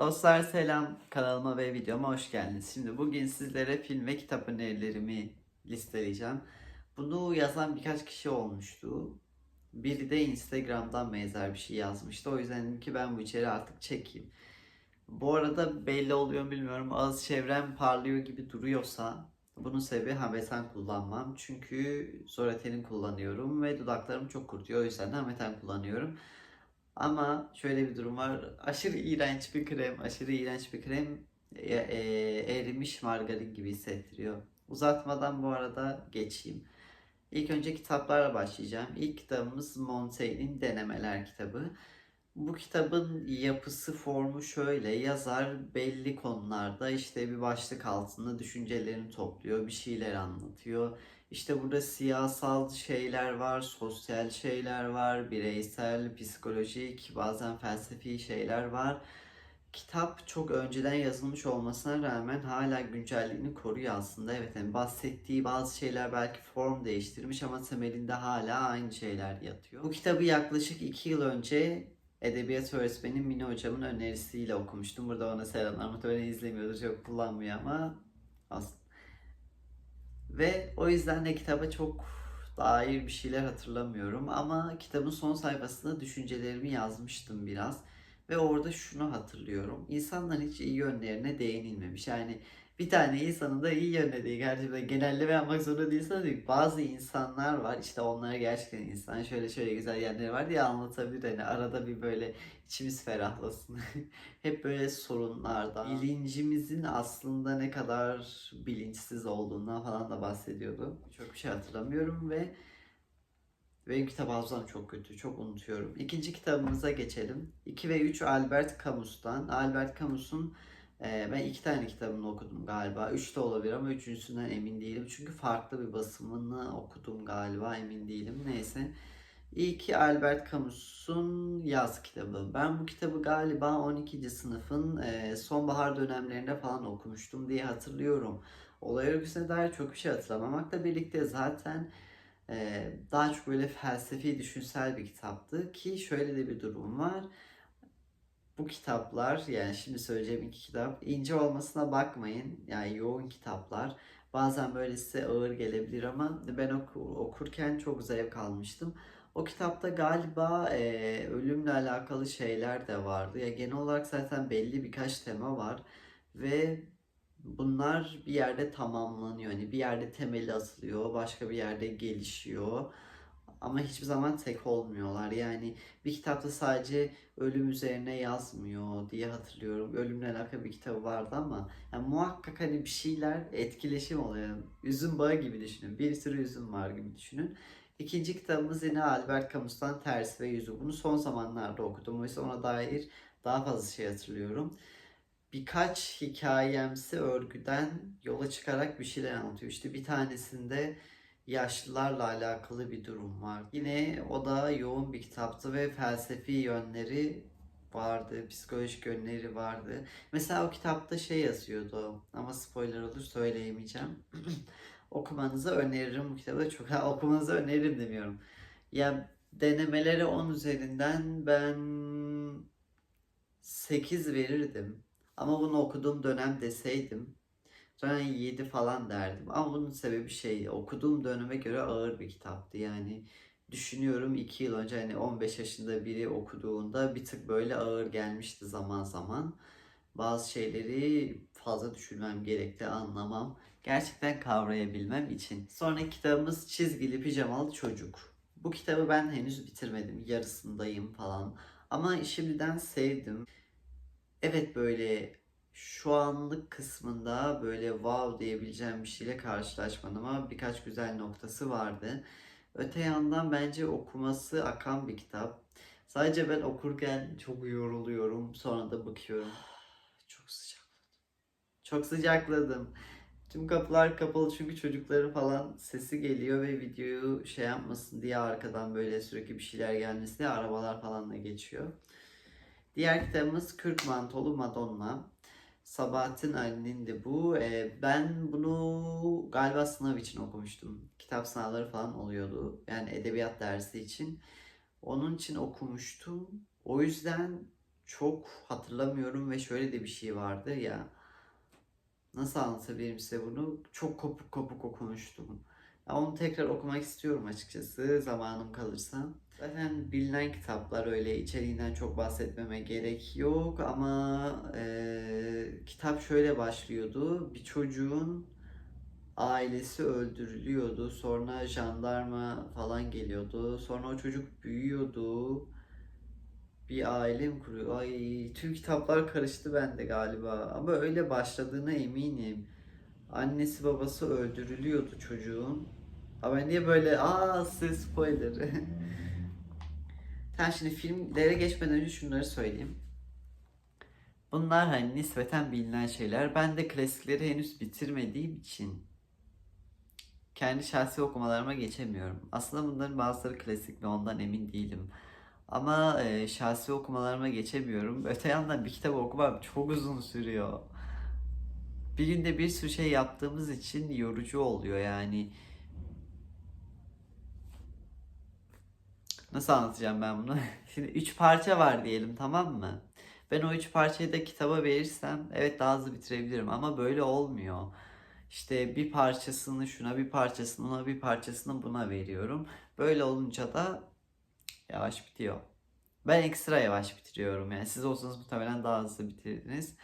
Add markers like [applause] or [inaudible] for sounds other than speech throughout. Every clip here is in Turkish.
Dostlar selam kanalıma ve videoma hoş geldiniz. Şimdi bugün sizlere film ve kitap önerilerimi listeleyeceğim. Bunu yazan birkaç kişi olmuştu. Biri de Instagram'dan benzer bir şey yazmıştı. O yüzden dedim ki ben bu içeri artık çekeyim. Bu arada belli oluyor bilmiyorum. Ağız çevrem parlıyor gibi duruyorsa bunun sebebi Hameten kullanmam. Çünkü Zoreten'i kullanıyorum ve dudaklarım çok kurutuyor. O yüzden de Hameten kullanıyorum. Ama şöyle bir durum var. Aşırı iğrenç bir krem, aşırı iğrenç bir krem e, e, erimiş margarin gibi hissettiriyor. Uzatmadan bu arada geçeyim. İlk önce kitaplarla başlayacağım. İlk kitabımız Montaigne'in Denemeler kitabı. Bu kitabın yapısı, formu şöyle. Yazar belli konularda işte bir başlık altında düşüncelerini topluyor, bir şeyler anlatıyor. İşte burada siyasal şeyler var, sosyal şeyler var, bireysel, psikolojik, bazen felsefi şeyler var. Kitap çok önceden yazılmış olmasına rağmen hala güncelliğini koruyor aslında. Evet yani bahsettiği bazı şeyler belki form değiştirmiş ama temelinde hala aynı şeyler yatıyor. Bu kitabı yaklaşık 2 yıl önce edebiyat öğretmeni Mine hocamın önerisiyle okumuştum. Burada ona selamlar. Muhtemelen izlemiyordur, çok kullanmıyor ama aslında. Ve o yüzden de kitaba çok dair bir şeyler hatırlamıyorum. Ama kitabın son sayfasında düşüncelerimi yazmıştım biraz. Ve orada şunu hatırlıyorum. İnsanların hiç iyi yönlerine değinilmemiş. Yani bir tane insanın da iyi yönüne değil. Gerçekten genelleme yapmak zorunda değilsiniz. değil. Bazı insanlar var. işte onlar gerçekten insan. Şöyle şöyle güzel yerleri var diye anlatabilir. Hani arada bir böyle içimiz ferahlasın. [laughs] Hep böyle sorunlardan. Bilincimizin aslında ne kadar bilinçsiz olduğundan falan da bahsediyordu. Çok bir şey hatırlamıyorum ve benim kitap hafızam çok kötü. Çok unutuyorum. İkinci kitabımıza geçelim. 2 ve 3 Albert Camus'tan. Albert Camus'un e, ben iki tane kitabını okudum galiba. Üç de olabilir ama üçüncüsünden emin değilim. Çünkü farklı bir basımını okudum galiba. Emin değilim. Neyse. İlki Albert Camus'un yaz kitabı. Ben bu kitabı galiba 12. sınıfın e, sonbahar dönemlerinde falan okumuştum diye hatırlıyorum. Olay örgüsüne dair çok bir şey hatırlamamakla birlikte zaten ee, daha çok böyle felsefi, düşünsel bir kitaptı ki şöyle de bir durum var. Bu kitaplar yani şimdi söyleyeceğim iki kitap ince olmasına bakmayın. Yani yoğun kitaplar. Bazen böyle size ağır gelebilir ama ben oku- okurken çok zevk almıştım. O kitapta galiba e, ölümle alakalı şeyler de vardı. Ya genel olarak zaten belli birkaç tema var ve bunlar bir yerde tamamlanıyor. Hani bir yerde temeli atılıyor, başka bir yerde gelişiyor. Ama hiçbir zaman tek olmuyorlar. Yani bir kitapta sadece ölüm üzerine yazmıyor diye hatırlıyorum. Ölümle alakalı bir kitabı vardı ama yani muhakkak hani bir şeyler etkileşim oluyor. Üzüm bağı gibi düşünün. Bir sürü üzüm var gibi düşünün. İkinci kitabımız yine Albert Camus'tan Ters ve Yüzü. Bunu son zamanlarda okudum. Oysa ona dair daha fazla şey hatırlıyorum birkaç hikayemsi örgüden yola çıkarak bir şeyler anlatıyor. İşte bir tanesinde yaşlılarla alakalı bir durum var. Yine o da yoğun bir kitaptı ve felsefi yönleri vardı, psikolojik yönleri vardı. Mesela o kitapta şey yazıyordu ama spoiler olur söyleyemeyeceğim. [clears throat] Okumanızı öneririm bu kitabı. Çok ha, okumanızı öneririm demiyorum. Ya denemelere 10 üzerinden ben 8 verirdim. Ama bunu okuduğum dönem deseydim sonra 7 falan derdim. Ama bunun sebebi şey okuduğum döneme göre ağır bir kitaptı. Yani düşünüyorum 2 yıl önce hani 15 yaşında biri okuduğunda bir tık böyle ağır gelmişti zaman zaman. Bazı şeyleri fazla düşünmem gerekti anlamam. Gerçekten kavrayabilmem için. Sonraki kitabımız Çizgili Pijamalı Çocuk. Bu kitabı ben henüz bitirmedim. Yarısındayım falan. Ama şimdiden sevdim. Evet böyle şu anlık kısmında böyle wow diyebileceğim bir şeyle karşılaşmadım ama birkaç güzel noktası vardı. Öte yandan bence okuması akan bir kitap. Sadece ben okurken çok yoruluyorum. Sonra da bakıyorum. [sighs] Çok sıcakladım. Çok sıcakladım. Tüm kapılar kapalı çünkü çocukların falan sesi geliyor ve videoyu şey yapmasın diye arkadan böyle sürekli bir şeyler gelmesi diye arabalar falan da geçiyor. Diğer kitabımız Kürk Mantolu Madonna. Sabahattin Ali'nin bu. Ee, ben bunu galiba sınav için okumuştum. Kitap sınavları falan oluyordu. Yani edebiyat dersi için. Onun için okumuştum. O yüzden çok hatırlamıyorum ve şöyle de bir şey vardı ya. Nasıl anlatabilirim size bunu? Çok kopuk kopuk okumuştum. Onu tekrar okumak istiyorum açıkçası zamanım kalırsa. Zaten bilinen kitaplar öyle içeriğinden çok bahsetmeme gerek yok ama eee, kitap şöyle başlıyordu. Bir çocuğun ailesi öldürülüyordu. Sonra jandarma falan geliyordu. Sonra o çocuk büyüyordu. Bir aile mi kuruyor? Ay tüm kitaplar karıştı bende galiba. Ama öyle başladığına eminim. Annesi babası öldürülüyordu çocuğun. Ama niye böyle aa size spoiler. [laughs] Tamam şimdi filmlere geçmeden önce şunları söyleyeyim. Bunlar hani nispeten bilinen şeyler. Ben de klasikleri henüz bitirmediğim için kendi şahsi okumalarıma geçemiyorum. Aslında bunların bazıları klasik mi ondan emin değilim. Ama e, şahsi okumalarıma geçemiyorum. Öte yandan bir kitabı okumam çok uzun sürüyor. Bir günde bir sürü şey yaptığımız için yorucu oluyor yani. Nasıl anlatacağım ben bunu? [laughs] Şimdi üç parça var diyelim tamam mı? Ben o üç parçayı da kitaba verirsem evet daha hızlı bitirebilirim ama böyle olmuyor. İşte bir parçasını şuna, bir parçasını ona, bir parçasını buna veriyorum. Böyle olunca da yavaş bitiyor. Ben ekstra yavaş bitiriyorum yani. Siz olsanız muhtemelen daha hızlı bitirirdiniz.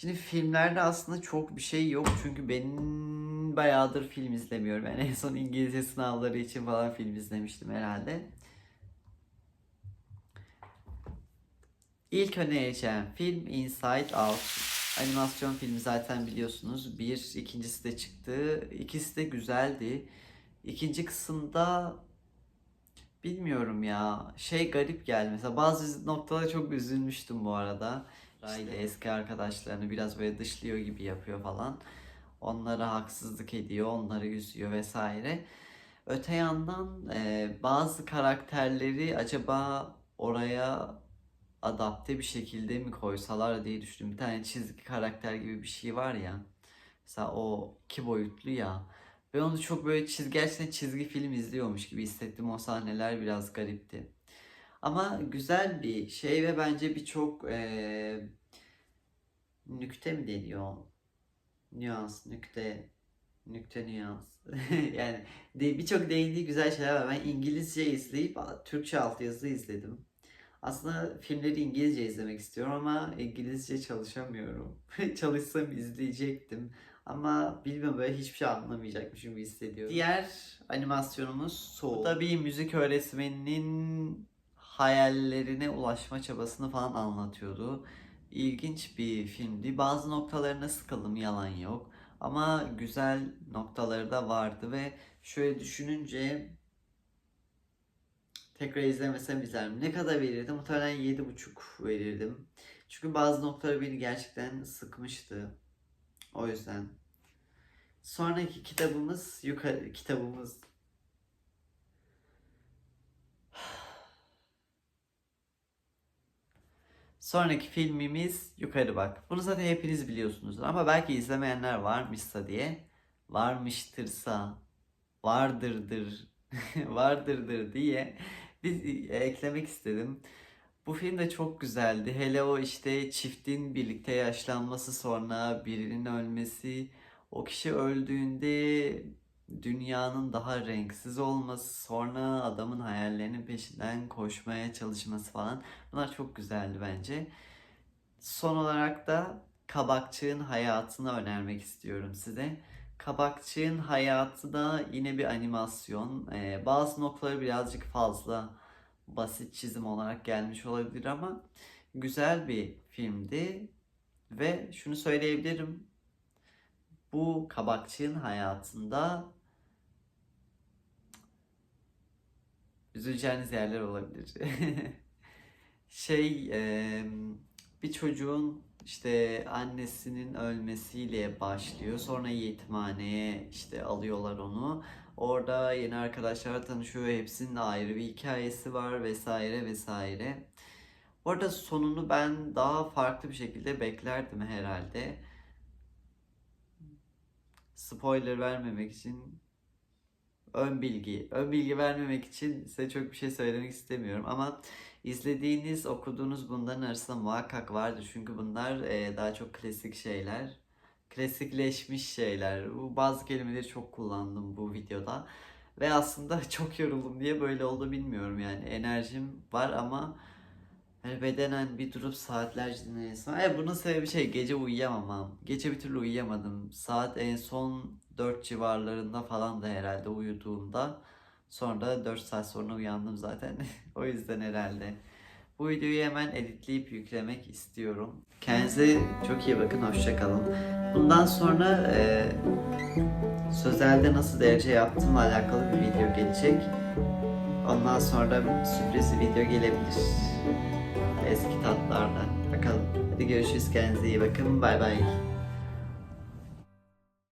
Şimdi filmlerde aslında çok bir şey yok çünkü ben bayağıdır film izlemiyorum. Yani en son İngilizce sınavları için falan film izlemiştim herhalde. İlk önereceğim film Inside Out. Animasyon filmi zaten biliyorsunuz. Bir, ikincisi de çıktı. İkisi de güzeldi. İkinci kısımda bilmiyorum ya. Şey garip geldi. Mesela bazı noktalara çok üzülmüştüm bu arada. Riley eski arkadaşlarını biraz böyle dışlıyor gibi yapıyor falan. Onlara haksızlık ediyor, onları üzüyor vesaire. Öte yandan e, bazı karakterleri acaba oraya adapte bir şekilde mi koysalar diye düşündüm. Bir tane çizgi karakter gibi bir şey var ya. Mesela o iki boyutlu ya. Ve onu çok böyle çizgi, gerçekten çizgi film izliyormuş gibi hissettim. O sahneler biraz garipti. Ama güzel bir şey ve bence birçok eee nükte mi deniyor? Nüans, nükte, nükte nüans. [laughs] Yani de, birçok değindiği güzel şeyler var. Ben İngilizce izleyip Türkçe altyazı izledim. Aslında filmleri İngilizce izlemek istiyorum ama İngilizce çalışamıyorum. [laughs] Çalışsam izleyecektim. Ama bilmiyorum böyle hiçbir şey anlamayacakmışım gibi hissediyorum. Diğer animasyonumuz Soul. Bu da bir müzik öğretmeninin hayallerine ulaşma çabasını falan anlatıyordu. İlginç bir filmdi. Bazı noktalarına sıkıldım yalan yok. Ama güzel noktaları da vardı ve şöyle düşününce tekrar izlemesem izlerim. Ne kadar verirdim? Muhtemelen 7,5 verirdim. Çünkü bazı noktaları beni gerçekten sıkmıştı. O yüzden. Sonraki kitabımız yukarı kitabımız Sonraki filmimiz Yukarı Bak. Bunu zaten hepiniz biliyorsunuzdur ama belki izlemeyenler varmışsa diye varmıştırsa vardırdır [laughs] vardırdır diye bir eklemek istedim. Bu film de çok güzeldi. Hele o işte çiftin birlikte yaşlanması sonra birinin ölmesi, o kişi öldüğünde dünyanın daha renksiz olması, sonra adamın hayallerinin peşinden koşmaya çalışması falan. Bunlar çok güzeldi bence. Son olarak da Kabakçı'nın hayatını önermek istiyorum size. Kabakçı'nın hayatı da yine bir animasyon. Ee, bazı noktaları birazcık fazla basit çizim olarak gelmiş olabilir ama güzel bir filmdi. Ve şunu söyleyebilirim. Bu Kabakçı'nın hayatında üzüleceğiniz yerler olabilir. [laughs] Şey, bir çocuğun işte annesinin ölmesiyle başlıyor. Sonra yetimhaneye işte alıyorlar onu. Orada yeni arkadaşlar tanışıyor. Hepsinin ayrı bir hikayesi var vesaire vesaire. Orada sonunu ben daha farklı bir şekilde beklerdim herhalde. Spoiler vermemek için ön bilgi, ön bilgi vermemek için size çok bir şey söylemek istemiyorum ama İzlediğiniz, okuduğunuz bunların arasında muhakkak vardır. Çünkü bunlar e, daha çok klasik şeyler. Klasikleşmiş şeyler. Bu bazı kelimeleri çok kullandım bu videoda. Ve aslında [laughs] çok yoruldum diye böyle oldu bilmiyorum yani. Enerjim var ama hani bedenen bir durup saatlerce dinleyesim. E bunun sebebi şey gece uyuyamamam. Gece bir türlü uyuyamadım. Saat en son 4 civarlarında falan da herhalde uyuduğumda. Sonra 4 saat sonra uyandım zaten. [laughs] o yüzden herhalde. Bu videoyu hemen editleyip yüklemek istiyorum. Kendinize çok iyi bakın. Hoşçakalın. Bundan sonra e, sözelde nasıl derece yaptığımla alakalı bir video gelecek. Ondan sonra sürpriz video gelebilir. Eski tatlardan. Bakalım. Hadi görüşürüz. Kendinize iyi bakın. Bay bay.